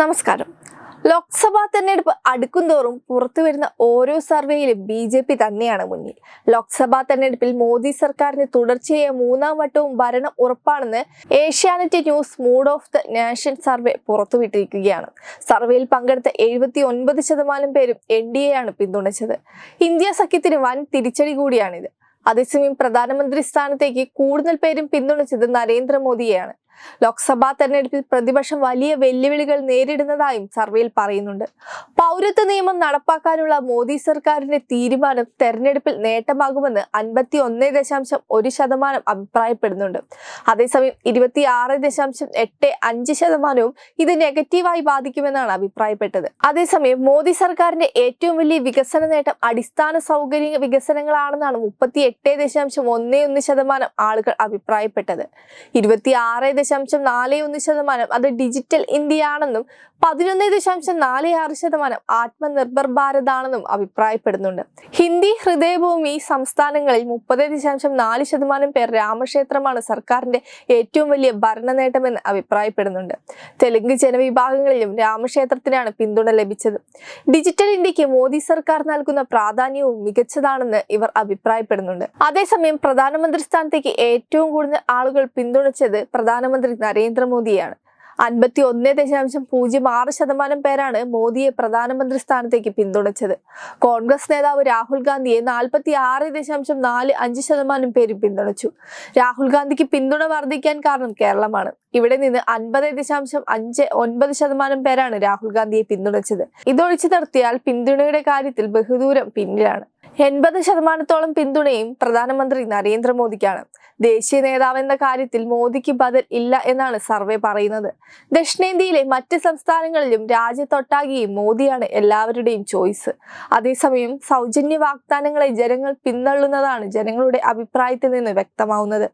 നമസ്കാരം. ലോക്സഭാ തെരഞ്ഞെടുപ്പ് അടുക്കുംതോറും പുറത്തുവരുന്ന ഓരോ സർവേയിലും ബി ജെ പി തന്നെയാണ് മുന്നിൽ. ലോക്സഭാ തെരഞ്ഞെടുപ്പിൽ മോദി സർക്കാരിന് തുടർച്ചയായ മൂന്നാം വട്ടവും ഭരണം ഉറപ്പാണെന്ന് Asianet news mood of the nation survey പുറത്തുവിട്ടിരിക്കുകയാണ്. സർവേയിൽ പങ്കെടുത്ത എഴുപത്തി ഒൻപത് ശതമാനം പേരും എൻ ഡി എ ആണ് പിന്തുണച്ചത്. ഇന്ത്യ സഖ്യത്തിന് വൻ തിരിച്ചടി കൂടിയാണിത്. അതേസമയം പ്രധാനമന്ത്രി സ്ഥാനത്തേക്ക് കൂടുതൽ പേരും പിന്തുണച്ചത് നരേന്ദ്രമോദിയെയാണ്. ലോക്സഭാ തെരഞ്ഞെടുപ്പിൽ പ്രതിപക്ഷം വലിയ വെല്ലുവിളികൾ നേരിടുന്നതായും സർവേയിൽ പറയുന്നുണ്ട്. പൗരത്വ നിയമം നടപ്പാക്കാനുള്ള മോദി സർക്കാരിന്റെ തീരുമാനം തെരഞ്ഞെടുപ്പിൽ നേട്ടമാകുമെന്ന് അൻപത്തി ഒന്ന് ദശാംശം ഒരു ശതമാനം അഭിപ്രായപ്പെടുന്നുണ്ട്. അതേസമയം ഇരുപത്തി ആറ് ദശാംശം എട്ട് അഞ്ച് ശതമാനവും ഇത് നെഗറ്റീവായി ബാധിക്കുമെന്നാണ് അഭിപ്രായപ്പെട്ടത്. അതേസമയം മോദി സർക്കാരിന്റെ ഏറ്റവും വലിയ വികസന നേട്ടം അടിസ്ഥാന സൗകര്യ വികസനങ്ങളാണെന്നാണ് മുപ്പത്തി എട്ട് ദശാംശം ഒന്ന് ഒന്ന് ശതമാനം ആളുകൾ അഭിപ്രായപ്പെട്ടത്. ഇരുപത്തി ആറ് ദശാംശം നാല് ഒന്ന് ശതമാനം. അത് ഡിജിറ്റൽ ഇന്ത്യ ആണെന്നും പതിനൊന്ന് ദശാംശം നാല് ആറ് ശതമാനം ആത്മനിർഭർ ഭാരത് ആണെന്നും അഭിപ്രായപ്പെടുന്നുണ്ട്. ഹിന്ദി ഹൃദയഭൂമി സംസ്ഥാനങ്ങളിൽ മുപ്പത് ദശാംശം നാല് ശതമാനം പേർ രാമക്ഷേത്രമാണ് സർക്കാരിന്റെ ഏറ്റവും വലിയ ഭരണ നേട്ടമെന്ന് അഭിപ്രായപ്പെടുന്നുണ്ട്. തെലുങ്ക് ജനവിഭാഗങ്ങളിലും രാമക്ഷേത്രത്തിനാണ് പിന്തുണ ലഭിച്ചത്. ഡിജിറ്റൽ ഇന്ത്യയ്ക്ക് മോദി സർക്കാർ നൽകുന്ന പ്രാധാന്യവും മികച്ചതാണെന്ന് ഇവർ അഭിപ്രായപ്പെടുന്നുണ്ട്. അതേസമയം പ്രധാനമന്ത്രി സ്ഥാനത്തേക്ക് ഏറ്റവും കൂടുതൽ ആളുകൾ പിന്തുണച്ചത് പ്രധാനമന്ത്രി നരേന്ദ്രമോദിയാണ്. അൻപത്തി ഒന്ന് ദശാംശം പൂജ്യം ആറ് ശതമാനം പേരാണ് മോദിയെ പ്രധാനമന്ത്രി സ്ഥാനത്തേക്ക് പിന്തുണച്ചത്. കോൺഗ്രസ് നേതാവ് രാഹുൽ ഗാന്ധിയെ നാൽപ്പത്തി ആറ് ദശാംശം നാല് അഞ്ച് ശതമാനം പേര് പിന്തുണച്ചു. രാഹുൽ ഗാന്ധിക്ക് പിന്തുണ വർദ്ധിക്കാൻ കാരണം കേരളമാണ്. ഇവിടെ നിന്ന് അൻപത് ദശാംശം അഞ്ച് ഒൻപത് ശതമാനം പേരാണ് രാഹുൽ ഗാന്ധിയെ പിന്തുണച്ചത്. ഇതൊഴിച്ചു നിർത്തിയാൽ പിന്തുണയുടെ കാര്യത്തിൽ ബഹുദൂരം പിന്നിലാണ്. എൺപത് ശതമാനത്തോളം പിന്തുണയും പ്രധാനമന്ത്രി നരേന്ദ്രമോദിക്കാണ്. ദേശീയ നേതാവ് എന്ന കാര്യത്തിൽ മോദിക്ക് ബദൽ ഇല്ല എന്നാണ് സർവേ പറയുന്നത്. ദക്ഷിണേന്ത്യയിലെ മറ്റ് സംസ്ഥാനങ്ങളിലും രാജ്യത്തൊട്ടാകെയും മോദിയാണ് എല്ലാവരുടെയും ചോയ്സ്. അതേസമയം സൗജന്യ വാഗ്ദാനങ്ങളെ ജനങ്ങൾ പിന്തള്ളുന്നതാണ് ജനങ്ങളുടെ അഭിപ്രായത്തിൽ നിന്ന് വ്യക്തമാവുന്നത്.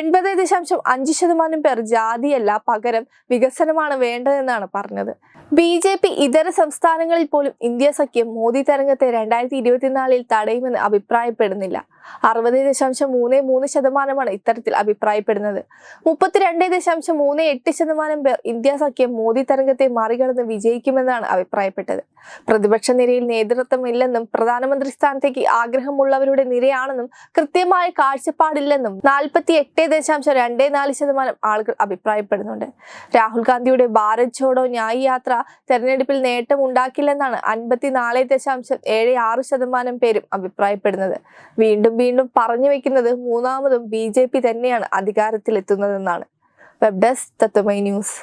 എൺപത് ദശാംശം അഞ്ച് ശതമാനം പേർ ജാതിയല്ല പകരം വികസനമാണ് വേണ്ടതെന്നാണ് പറഞ്ഞത്. ബി ജെ പി ഇതര സംസ്ഥാനങ്ങളിൽ പോലും ഇന്ത്യ സഖ്യം മോദി തരംഗത്തെ രണ്ടായിരത്തി ഇരുപത്തിനാലിൽ തടയുമെന്ന് അഭിപ്രായപ്പെടുന്നില്ല. അറുപത് ദശാംശം മൂന്ന് മൂന്ന് ശതമാനമാണ് ഇത്തരത്തിൽ അഭിപ്രായപ്പെടുന്നത്. മുപ്പത്തിരണ്ട് ദശാംശം മൂന്ന് എട്ട് ശതമാനം പേർ ഇന്ത്യ സഖ്യം മോദി തരംഗത്തെ മറികടന്ന് വിജയിക്കുമെന്നാണ് അഭിപ്രായപ്പെട്ടത്. പ്രതിപക്ഷ നിരയിൽ നേതൃത്വമില്ലെന്നും പ്രധാനമന്ത്രി സ്ഥാനത്തേക്ക് ആഗ്രഹമുള്ളവരുടെ നിരയാണെന്നും കൃത്യമായ കാഴ്ചപ്പാടില്ലെന്നും നാൽപ്പത്തി എട്ട് ദശാംശം രണ്ട് നാല് ശതമാനം ആളുകൾ അഭിപ്രായപ്പെടുന്നുണ്ട്. രാഹുൽ ഗാന്ധിയുടെ ഭാരത് ഛോഡോ ന്യായ് യാത്ര തെരഞ്ഞെടുപ്പിൽ നേട്ടം ഉണ്ടാക്കില്ലെന്നാണ് അൻപത്തിനാല് ദശാംശം ഏഴ് ആറ് ശതമാനം പേരും അഭിപ്രായപ്പെടുന്നത്. വീണ്ടും വീണ്ടും പറഞ്ഞു വെക്കുന്നത് മൂന്നാമതും ബി ജെ പി തന്നെയാണ് അധികാരത്തിലെത്തുന്നതെന്നാണ്. Web desk Tatwamayi news